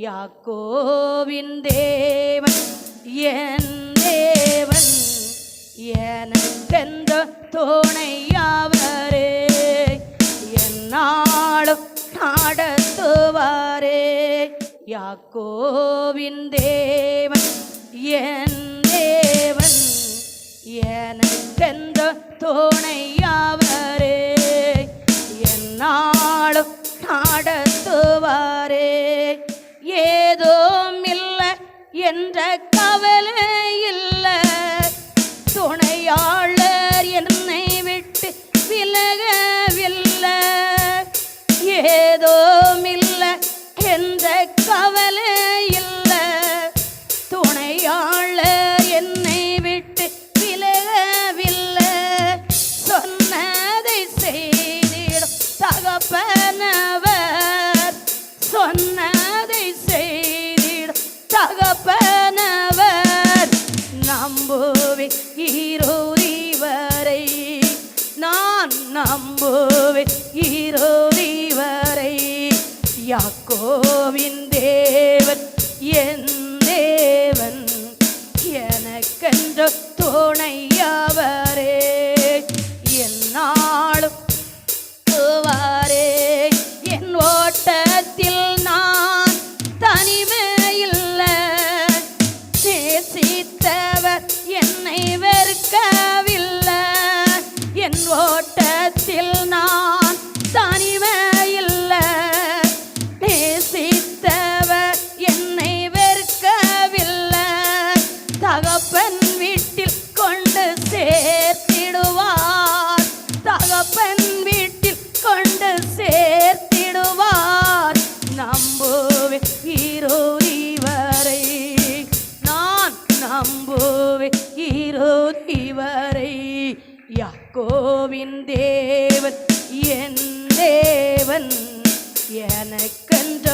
யாக்கோவின் தேவன் என் தேவன் எனக்கெந்த துணையாவரே? என்னாலும் நடத்துவாரே? யாக்கோவின் தேவன் என் தேவன் எனக்கெந்த துணையாவரே? என்னாலும் நடத்துவாரே? என்ற கவலை இல்லை. துணையாளர் என்னை விட்டு விலகவில்லை. ஏதோ இல்லை என்ற கவலை தகப்பனவர் நம்புவே இறுதி வரை. நான் நம்புவே இறுதி வரை. யாக்கோவின் தேவன் என் தேவன் எனக்கென்ற துணையவரே. என்னாலும் நம்புவே இறுதி வரை. நான் நம்புவே இறுதி வரை. யாக்கோவின் தேவன் என் தேவன் எனக்கென்ற